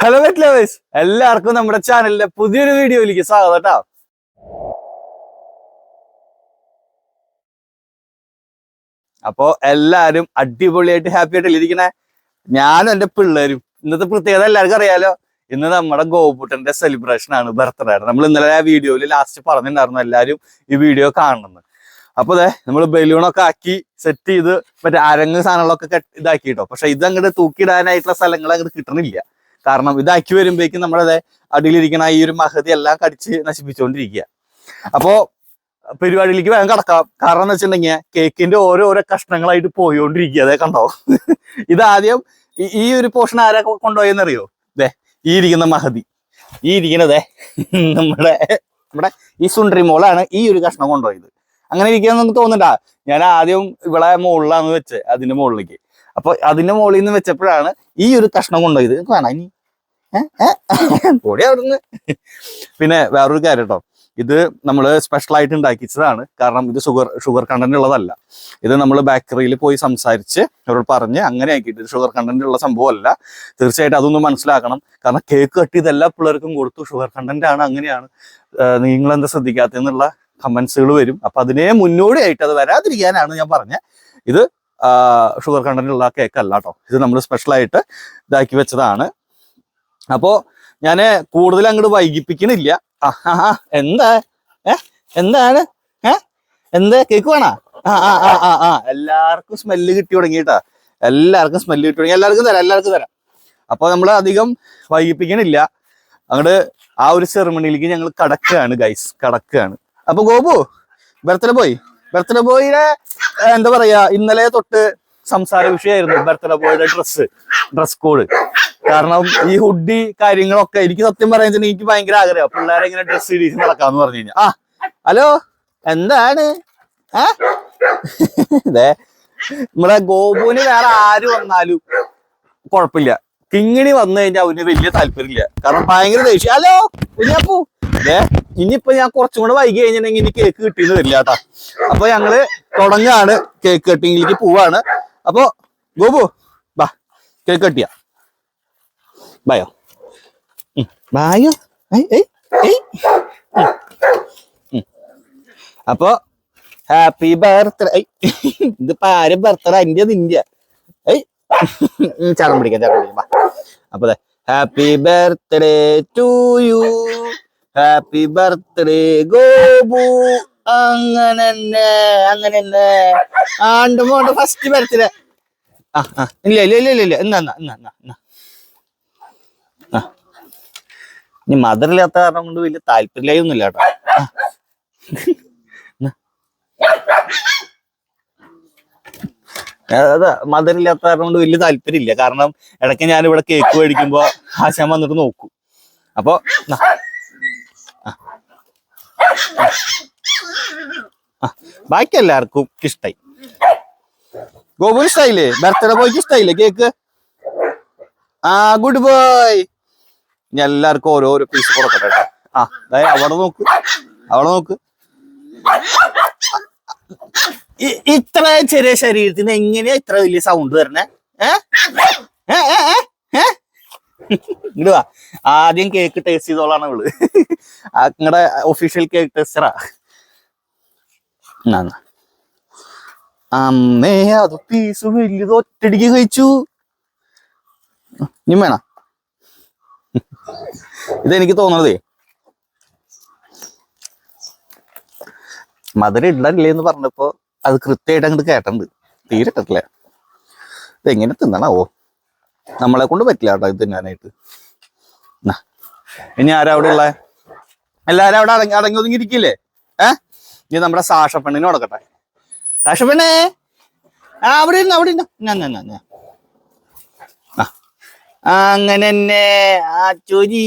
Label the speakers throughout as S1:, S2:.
S1: Hello wet lovers എല്ലാവർക്കും നമ്മുടെ ചാനലിലെ പുതിയൊരു വീഡിയോയിലേക്ക് സ്വാഗതം കേട്ടോ. അപ്പോ എല്ലാരും അടിപൊളിയായിട്ട് ഹാപ്പി ആയിട്ട് ഇരിക്കണേ? ഞാനും എന്റെ പിള്ളേരും. ഇന്നത്തെ പ്രത്യേകത എല്ലാവർക്കും അറിയാലോ? ഇന്ന് നമ്മുടെ ഗോപുട്ടന്റെ സെലിബ്രേഷൻ ആണ് ബർത്ത്ഡേ നമ്മൾ ഇന്നലെ ആ വീഡിയോയിൽ ലാസ്റ്റ് പറഞ്ഞിട്ടുണ്ടായിരുന്നു എല്ലാരും ഈ വീഡിയോ കാണണമെന്ന് അപ്പൊ അതെ നമ്മൾ ബലൂണൊക്കെ ആക്കി സെറ്റ് ചെയ്ത് മറ്റേ അരങ്ങ് സാധനങ്ങളൊക്കെ കെട്ടി- ഇതാക്കി കേട്ടോ പക്ഷെ ഇത് അങ്ങോട്ട് തൂക്കിയിടാനായിട്ടുള്ള സ്ഥലങ്ങൾ അങ്ങോട്ട് കിട്ടണില്ല. കാരണം ഇതാക്കി വരുമ്പോഴേക്കും നമ്മളത് അടിയിലിരിക്കണ ഈ ഒരു മഹതി എല്ലാം കടിച്ച് നശിപ്പിച്ചുകൊണ്ടിരിക്കുക അപ്പോ പരിപാടിയിലേക്ക് വേഗം കടക്കാം. കാരണം എന്ന് വെച്ചിട്ടുണ്ടെങ്കിൽ കേക്കിന്റെ ഓരോരോ കഷ്ണങ്ങളായിട്ട് പോയോണ്ടിരിക്കുക. അതേ കണ്ടോ? ഇതാദ്യം ഈ- ഒരു പോർഷൻ ആരാ കൊണ്ടുപോയെന്നറിയോ? ദേ ഈ ഇരിക്കുന്ന മഹതി. ഈ ഇരിക്കുന്നതേ നമ്മുടെ നമ്മുടെ ഈ സുണ്ടറി മോളാണ് ഈ ഒരു കഷ്ണം കൊണ്ടുപോയത്. അങ്ങനെ ഇരിക്കാന്ന് തോന്നണ്ട ഞാൻ ആദ്യം ഇവിടെ മുകളിലാന്ന് വെച്ച് അതിന്റെ മുകളിലേക്ക് അപ്പൊ അതിന്റെ മുകളിൽ നിന്ന് വെച്ചപ്പോഴാണ് ഈ ഒരു കഷ്ണം കൊണ്ടുപോയത്. ഇത് വേണം ഇനി? ഏ? അവിടുന്ന്. പിന്നെ വേറൊരു കാര്യം കേട്ടോ ഇത് നമ്മൾ സ്പെഷ്യൽ ആയിട്ട് ഉണ്ടാക്കിച്ചതാണ്. കാരണം ഇത് ഷുഗർ ഷുഗർ കണ്ടന്റ് ഉള്ളതല്ല. ഇത് നമ്മൾ ബേക്കറിയിൽ പോയി സംസാരിച്ച് അവരോട് പറഞ്ഞ് അങ്ങനെ ആക്കിയിട്ട് ഷുഗർ കണ്ടന്റ് ഉള്ള സംഭവമല്ല. തീർച്ചയായിട്ടും അതൊന്നും മനസ്സിലാക്കണം. കാരണം കേക്ക് കട്ട് ചെയ്ത് എല്ലാ പിള്ളേർക്കും കൊടുത്തു. ഷുഗർ കണ്ടന്റ് ആണ് അങ്ങനെയാണ്. നിങ്ങൾ എന്താ ശ്രദ്ധിക്കാത്തെന്നുള്ള കമന്റ്സുകൾ വരും. അപ്പൊ അതിനെ മുന്നോടിയായിട്ട് അത് വരാതിരിക്കാനാണ് ഞാൻ പറഞ്ഞത് ഇത് ഷുഗർ കണ്ടന്റ് ഉള്ള കേക്ക് അല്ല കേട്ടോ ഇത് നമ്മൾ സ്പെഷ്യൽ ആയിട്ട് ഇതാക്കി വെച്ചതാണ്. അപ്പോ ഞാൻ കൂടുതൽ അങ്ങോട്ട് വൈകിപ്പിക്കണില്ല. എന്താ? എന്താണ്? എന്താ? കേക്ക് വേണോ? ആ ആ ആ ആ എല്ലാവർക്കും സ്മെല്ല് കിട്ടി തുടങ്ങിട്ടാ എല്ലാവർക്കും സ്മെല്ല് കിട്ടി തുടങ്ങി. എല്ലാവർക്കും തരാം എല്ലാവർക്കും തരാം. അപ്പോൾ നമ്മൾ അധികം വൈകിപ്പിക്കണില്ല. അങ്ങോട്ട് ആ ഒരു സെറമണിയിലേക്ക് ഞങ്ങൾ കടക്കുകയാണ് ഗൈസ് കടക്കുകയാണ്. അപ്പൊ ഗോപു ബർത്ത്ഡേ ബോയ് ബർത്ത്ഡേ ബോയിയുടെ എന്താ പറയാ ഇന്നലെ തൊട്ട് സംസാര വിഷയമായിരുന്നു ബർത്ത്ഡേ ബോയുടെ ഡ്രസ്സ് ഡ്രസ് കോഡ് കാരണം ഈ ഹുഡി കാര്യങ്ങളൊക്കെ എനിക്ക് സത്യം പറയാൻ എനിക്ക് ഭയങ്കര ആഗ്രഹം. പിള്ളേരെ ഇങ്ങനെ ഡ്രസ് ഇടിച്ച് നടക്കാന്ന് പറഞ്ഞു കഴിഞ്ഞാൽ ആ ഹലോ എന്താണ്? ഏ ദേ, നമ്മളെ ഗോപുവിന് വേറെ ആര് വന്നാലും കുഴപ്പമില്ല. കിങ്ങിണി വന്നു കഴിഞ്ഞാൽ അവന് വലിയ താല്പര്യമില്ല. കാരണം ഭയങ്കര ദേഷ്യം. ഹലോ കുഞ്ഞാപ്പൂ ദേ ഇനിയിപ്പോ ഞാൻ കുറച്ചും കൂടെ വൈകി കഴിഞ്ഞിട്ടുണ്ടെങ്കിൽ ഇനി കേക്ക് കിട്ടിയെന്ന് വരില്ല കേട്ടാ. അപ്പൊ ഞങ്ങൾ തുടങ്ങാണ് കേക്ക് കട്ടിങ്ങിലേക്ക് പോവാണ്. അപ്പൊ ഗോപു ബാ കേക്ക് കട്ടിയ ബായോ? ബായോ. അപ്പൊ ഹാപ്പി ബർത്ത്ഡേ ഇതിപ്പോ പാര ബർത്ത്ഡേ എന്റെ നിന്റെ ചാടം പിടിക്കാം ചടം പിടിക്കാം അപ്പൊ happy birthday to you happy birthday Gopu. അങ്ങനെ തന്നെ അങ്ങനെ തന്നെ ആണ്ട് മോണ്ട് ഫസ്റ്റ് ബർത്ത്ഡേ ഇല്ല ഇല്ല ഇല്ല ഇല്ല ഇല്ല. എന്നാ എന്നാ എന്നാ എന്നാ. ഇനി കാരണം കൊണ്ട് വലിയ താല്പര്യമായൊന്നുമില്ല കേട്ടോ. ആ. എന്നാ. അതാ മദറില്ലാത്ത കാരണം കൊണ്ട് വലിയ താല്പര്യമില്ല. കാരണം ഇടയ്ക്ക് ഞാൻ കേക്ക് മേടിക്കുമ്പോ ആശാൻ വന്നിട്ട് നോക്കും. അപ്പൊ. ബാക്കി എല്ലാവർക്കും ഇഷ്ടായി. ഗോപുൽ ഇഷ്ടായില്ലേ ബർത്ത്ഡേ ബോയ്ക്ക് ഇഷ്ടായില്ലേ കേക്ക്? ആ ഗുഡ് ബോയ് ഇനി എല്ലാവർക്കും ഓരോരോ പീസ് കൊടുക്കട്ടെ ആ അതായത് അവിടെ നോക്ക് അവിടെ നോക്ക്. ഇത്ര ചെറിയ ശരീരത്തിന് എങ്ങനെയാ ഇത്ര വലിയ സൗണ്ട് ഏ, ഏ, ഏ? ഇങ്ങട് വാ. ആദ്യം കേക്ക് ടേസ്റ്റ് ചെയ്തോളാണ് അവൾ. നിങ്ങളുടെ ഒഫീഷ്യൽ കേക്ക് ടേസ്റ്ററാ. അമ്മേ അത് പീസ് വലിയത് ഒറ്റടിക്ക് കഴിച്ചു. ഇനി വേണ? ഇതെനിക്ക് തോന്നണതേ. മധുര ഇടല്ലേ എന്ന് പറഞ്ഞപ്പോ അത് കൃത്യമായിട്ട് അങ്ങോട്ട് കേട്ടുണ്ട് തീരെ ഇട്ടിട്ടില്ല ഇതെങ്ങനെ തിന്നണാവോ? നമ്മളെ കൊണ്ട് പറ്റില്ല കേട്ടോ ഇത് തിന്നാനായിട്ട്. ഇനി ആരാ അവിടെ ഉള്ള? എല്ലാരും അവിടെ അടങ്ങി അടങ്ങി ഒതുങ്ങിയിരിക്കില്ലേ? ഏ? ഇനി നമ്മുടെ സാഷ പെണ്ണിനെ കൊടുക്കട്ടെ സാഷ പെണ്ണേ ആ അവിടെ ഇരുന്നു അവിടെ ഇരുന്നു. ഞാൻ ഞാൻ അങ്ങനെ തന്നെ ആ ചൊരി.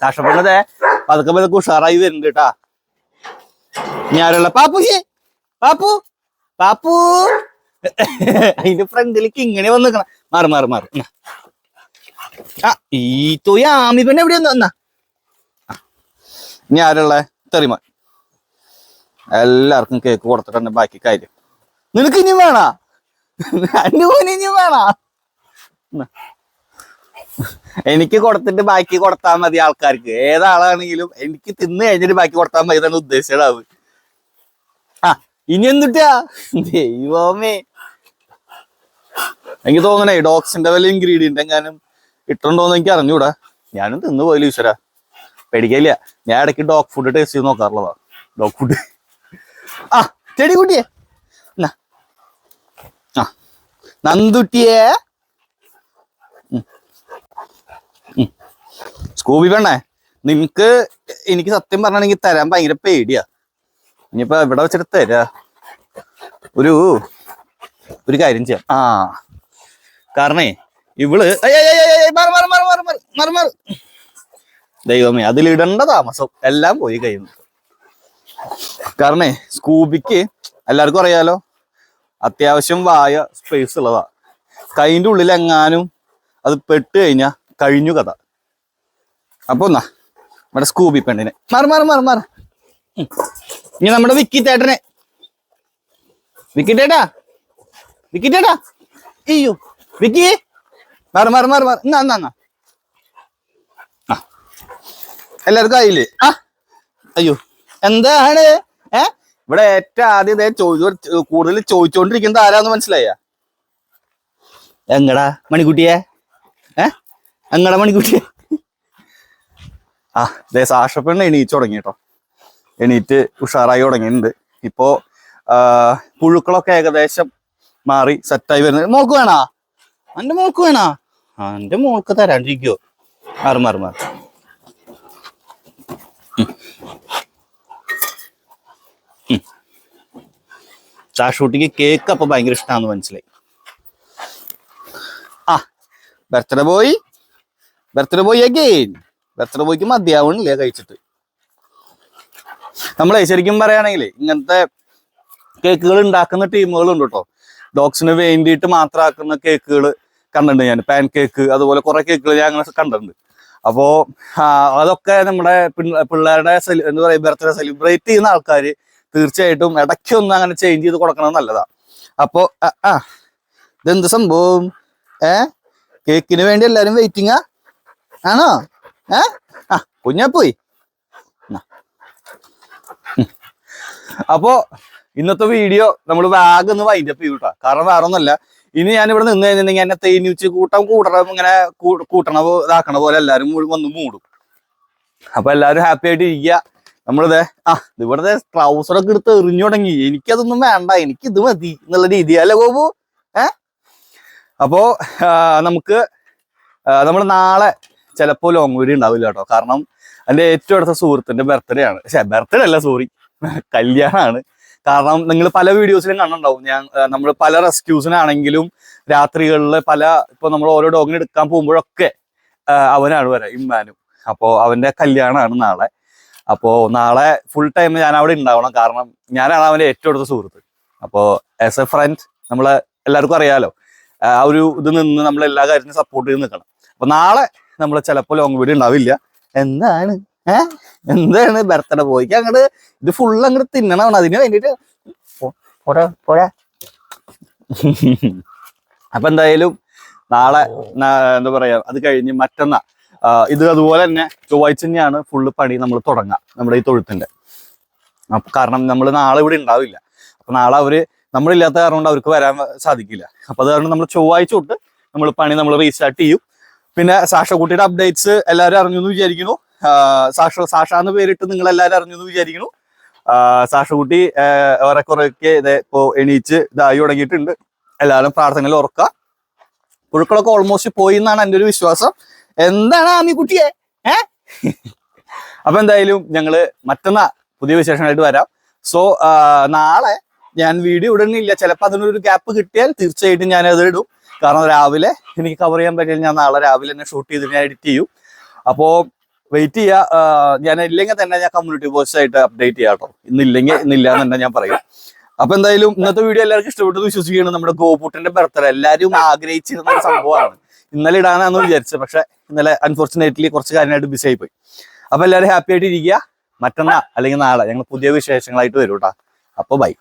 S1: സാഷ പെണ്ണതേ പതുക്കെ പതുക്കെ ഉഷാറായി വരുന്നുണ്ട് കേട്ടാ. ഇനി ആരുള്ള? പാപ്പു പാപ്പു പാപ്പു. അതിന്റെ ഫ്രണ്ടിലേക്ക് ഇങ്ങനെ വന്ന് മാറി മാറി മാറി. ആ ഈ ആമി പെണ്ണ് എവിടെ വന്നാ? ഇനി ആരുള്ള? തെറിമാൻ. എല്ലാവർക്കും കേക്ക് കൊടുത്തിട്ടുണ്ട് ബാക്കി കാര്യം. നിനക്ക് ഇനി വേണ? എന്റെ മോന് ഇനി വേണ? എനിക്ക് കൊടുത്തിട്ട് ബാക്കി കൊടുത്താൽ മതി ആൾക്കാർക്ക്. ഏതാളാണെങ്കിലും എനിക്ക് തിന്ന് കഴിഞ്ഞിട്ട് ബാക്കി കൊടുത്താൽ മതി എന്നാണ് ഉദ്ദേശിച്ചത് ആ ഇനി എന്തുട്ടാ? ദൈവമേ. എനിക്ക് തോന്നണേ ഡോക്സിന്റെ വല്ല ഇൻഗ്രീഡിയന്റ് എങ്ങാനും ഇട്ടുണ്ടോന്ന് എനിക്ക് അറിഞ്ഞൂടാ. ഞാനും തിന്നു പോയില്ല ഈശ്വര. പേടിക്കില്ല ഞാൻ ഇടയ്ക്ക് ഡോഗ് ഫുഡ് ടേസ്റ്റ് ചെയ്ത് നോക്കാറുള്ളതാ. ഡോഗ് ഫുഡ് ആ ചെടി കുട്ടിയെ. ആ നന്ദുട്ടിയേ. സ്കൂബി പെണ്ണേ നിനക്ക് എനിക്ക് സത്യം പറഞ്ഞാണെങ്കിൽ തരാൻ ഭയങ്കര പേടിയാ. ഇനിയിപ്പോ ഇവിടെ വെച്ചിട്ട് തരാ? ഒരു ഒരു കാര്യം ചെയ്യാം. ആ. കാരണേ ഇവൾ. ദൈവമേ അതിലിടേണ്ട താമസം എല്ലാം പോയി കഴിയുന്നു കാരണേ സ്കൂബിക്ക് എല്ലാവർക്കും അറിയാലോ അത്യാവശ്യം വായ സ്പേസ് ഉള്ളതാ. കൈന്റെ ഉള്ളിൽ എങ്ങാനും അത് പെട്ട് കഴിഞ്ഞാൽ കഴിഞ്ഞു കഥ. അപ്പൊ എന്നാ നമ്മുടെ സ്കൂബി പെണ്ണിനെ. മാറി മാറി മാറി മാറി. ഇനി നമ്മുടെ വിക്കി തേട്ടനെ വിക്കി ടേട്ടാ അയ്യോ. വിക്കി. മാറി മാറി മാറി മാറി. എന്നാ എന്നാ എല്ലാവർക്കും ആയില്ലേ? ആ. അയ്യോ. എന്താണ്? ഏ? ഇവിടെ ഏറ്റവും ആദ്യം ചോദിച്ചു കൂടുതൽ ചോദിച്ചുകൊണ്ടിരിക്കുന്നത് ആരാന്ന് മനസ്സിലായ? എങ്ങടാ മണിക്കുട്ടിയെ? ഏ? എങ്ങടാ മണിക്കുട്ടിയെ? ആ ദേ സാഷപ്പെണ്ണ എണീച്ചു തുടങ്ങി കേട്ടോ. എണീറ്റ് ഉഷാറായി തുടങ്ങിയിട്ടുണ്ട്. ഇപ്പോ പുഴുക്കളൊക്കെ ഏകദേശം മാറി സെറ്റായി വരുന്നത് നോക്ക് വേണാ? എന്റെ മോൾക്ക് വേണാ? അന്റെ മോൾക്ക് തരാണ്ടിരിക്കോ. മാറി മാറി മാറി. ചാഷൂട്ടിക്ക് കേക്ക് അപ്പൊ ഭയങ്കര ഇഷ്ടമാണെന്ന് മനസ്സിലായി. ആ birthday boy birthday boy again birthday ബോയ്ക്ക് മതിയാവണില്ല കഴിച്ചിട്ട്. നമ്മളെ ശരിക്കും പറയുകയാണെങ്കിൽ ഇങ്ങനത്തെ കേക്കുകൾ ഉണ്ടാക്കുന്ന ടീമുകളുണ്ട് കേട്ടോ ഡോഗ്സിന് വേണ്ടിയിട്ട് മാത്രമാക്കുന്ന കേക്കുകൾ കണ്ടിട്ടുണ്ട് ഞാൻ. പാൻ കേക്ക് അതുപോലെ കുറെ കേക്കുകൾ ഞാൻ അങ്ങനെ കണ്ടിട്ടുണ്ട്. അപ്പോ അതൊക്കെ നമ്മുടെ പിള്ള- പിള്ളേരുടെ എന്താ പറയുക ബർത്ത്ഡേ സെലിബ്രേറ്റ് ചെയ്യുന്ന ആൾക്കാർ തീർച്ചയായിട്ടും ഇടയ്ക്കൊന്ന് അങ്ങനെ ചേഞ്ച് ചെയ്ത് കൊടുക്കണം നല്ലതാ. അപ്പോ ആ, ഇതെന്ത് സംഭവം? ഏ? കേക്കിന് വേണ്ടി എല്ലാരും വെയിറ്റിംഗ് ആണോ? ഏ? ആ കുഞ്ഞാ പോയി. അപ്പോ ഇന്നത്തെ വീഡിയോ നമ്മൾ വാഗ് ഒന്ന് വൈൻഡ് അപ്പ് ചെയ്യൂട്ടാ. കാരണം വേറെ ഒന്നല്ല ഇനി ഞാൻ ഇവിടെ നിന്ന് കഴിഞ്ഞിട്ടുണ്ടെങ്കിൽ എന്നെ തേനീച്ച് കൂട്ടം കൂട്ടണം ഇങ്ങനെ കൂട്ടണ ഇതാക്കണ പോലെ എല്ലാരും കൂടി വന്ന് മൂടും. അപ്പൊ എല്ലാരും ഹാപ്പി ആയിട്ട് ഇരിക്കുക നമ്മളിത് ആ ഇവിടുത്തെ ട്രൗസറൊക്കെ എടുത്ത് എറിഞ്ഞു തുടങ്ങി. എനിക്കതൊന്നും വേണ്ട എനിക്ക് ഇത് മതി എന്നുള്ള രീതിയല്ലേ ഗോപു? ഏ? അപ്പോ നമുക്ക് നമ്മൾ നാളെ ചിലപ്പോ ലോങ് വീഡിയോ ഉണ്ടാവില്ല കേട്ടോ. കാരണം എന്റെ ഏറ്റവും അടുത്ത സുഹൃത്തിന്റെ ബർത്ത്ഡേ ആണ്. പക്ഷേ ബർത്ത്ഡേ അല്ല സോറി കല്യാണമാണ് കാരണം നിങ്ങൾ പല വീഡിയോസിലും കണ്ടിട്ടുണ്ടാവും. ഞാൻ നമ്മൾ പല റെസ്ക്യൂസിനാണെങ്കിലും രാത്രികളിൽ പല ഇപ്പൊ നമ്മൾ ഓരോ ഡോഗിനെ എടുക്കാൻ പോകുമ്പോഴൊക്കെ അവനാണ് വരാ ഇമ്മാനും. അപ്പോ അവന്റെ കല്യാണമാണ് നാളെ. അപ്പോ നാളെ ഫുൾ ടൈം ഞാൻ അവിടെ ഉണ്ടാവണം. കാരണം ഞാനാണ് അവന്റെ ഏറ്റവും അടുത്ത സുഹൃത്ത്. അപ്പോ ആസ് എ ഫ്രണ്ട് നമ്മൾ എല്ലാവർക്കും അറിയാലോ. ആ ഒരു ഇത് നിന്ന് നമ്മൾ എല്ലാ കാര്യത്തിനും സപ്പോർട്ട് ചെയ്ത് നിൽക്കണം അപ്പൊ നാളെ നമ്മൾ ചിലപ്പോൾ ലോങ് വീഡിയോ ഉണ്ടാവില്ല. എന്താണ് ഏ? എന്താണ് ബർത്ത്ഡേ പോയിക്ക് അങ്ങോട്ട് ഇത് ഫുൾ അങ്ങോട്ട് തിന്നണം അതിന് വേണ്ടിട്ട് പോരാ പോരാ അപ്പൊ എന്തായാലും നാളെ എന്താ പറയാ അത് കഴിഞ്ഞ് മറ്റന്നാ ഇത് അതുപോലെ തന്നെ ചൊവ്വാഴ്ച തന്നെയാണ് ഫുള്ള് പണി നമ്മൾ തുടങ്ങാം നമ്മുടെ ഈ തൊഴുത്തിന്റെ. അപ്പൊ കാരണം നമ്മൾ നാളെ ഇവിടെ ഉണ്ടാവില്ല. അപ്പൊ നാളെ അവർ നമ്മളില്ലാത്ത കാരണം കൊണ്ട് അവർക്ക് വരാൻ സാധിക്കില്ല. അപ്പൊ അത് കാരണം നമ്മൾ ചൊവ്വാഴ്ച തൊട്ട് നമ്മൾ പണി നമ്മൾ റീസ്റ്റാർട്ട് ചെയ്യും. പിന്നെ സാക്ഷ കുട്ടിയുടെ അപ്ഡേറ്റ്സ് എല്ലാവരും അറിഞ്ഞു എന്ന് വിചാരിക്കുന്നു. സാഷ സാഷ എന്ന് പേരിട്ട് നിങ്ങൾ എല്ലാവരും അറിഞ്ഞു എന്ന് വിചാരിക്കുന്നു. ആ, സാഷക്കുട്ടി ഏറെക്കുറെയൊക്കെ ഇതേ ഇപ്പോ എണീച്ച് ഇതായി തുടങ്ങിയിട്ടുണ്ട്. എല്ലാവരും പ്രാർത്ഥനയിൽ ഉറക്ക പുഴുക്കളൊക്കെ ഓൾമോസ്റ്റ് പോയി എന്നാണ് എന്റെ ഒരു വിശ്വാസം. എന്താണ് ആമിക്കുട്ടിയെ ഏ? അപ്പൊ എന്തായാലും ഞങ്ങൾ മറ്റന്നാ പുതിയ വിശേഷങ്ങളായിട്ട് വരാം. സോ നാളെ ഞാൻ വീഡിയോ ഇടണില്ല ചിലപ്പോൾ അതിനൊരു ഗ്യാപ്പ് കിട്ടിയാൽ തീർച്ചയായിട്ടും ഞാൻ അത് ഇടും. കാരണം രാവിലെ എനിക്ക് കവർ ചെയ്യാൻ പറ്റിയാൽ ഞാൻ നാളെ രാവിലെ തന്നെ ഷൂട്ട് ചെയ്തിട്ട് ഞാൻ എഡിറ്റ് ചെയ്യും. അപ്പോ വെയിറ്റ് ചെയ്യുക ഞാൻ ഇല്ലെങ്കിൽ തന്നെ ഞാൻ കമ്മ്യൂണിറ്റി പോസ്റ്റ് ആയിട്ട് അപ്ഡേറ്റ് ചെയ്യാം കേട്ടോ. ഇന്നില്ലെങ്കിൽ ഇന്നില്ല എന്ന് ഞാൻ പറയും. അപ്പൊ എന്തായാലും ഇന്നത്തെ വീഡിയോ എല്ലാവർക്കും ഇഷ്ടപ്പെട്ടു വിശ്വസിക്കുകയാണ്. നമ്മുടെ ഗോപുട്ടന്റെ ബർത്ത്ഡേ എല്ലാവരും ആഗ്രഹിച്ചിരുന്ന ഒരു സംഭവമാണ്. ഇന്നലെ ഇടാനാന്ന് വിചാരിച്ചത് പക്ഷെ ഇന്നലെ അൺഫോർച്ചുനേറ്റ്ലി കുറച്ച് കാര്യമായിട്ട് ബിസി ആയി പോയി. അപ്പൊ എല്ലാവരും ഹാപ്പി ആയിട്ട് ഇരിക്കുക. മറ്റന്നാ അല്ലെങ്കിൽ നാളെ ഞങ്ങൾ പുതിയ വിശേഷങ്ങളായിട്ട് വരും കേട്ടോ. അപ്പൊ ബൈ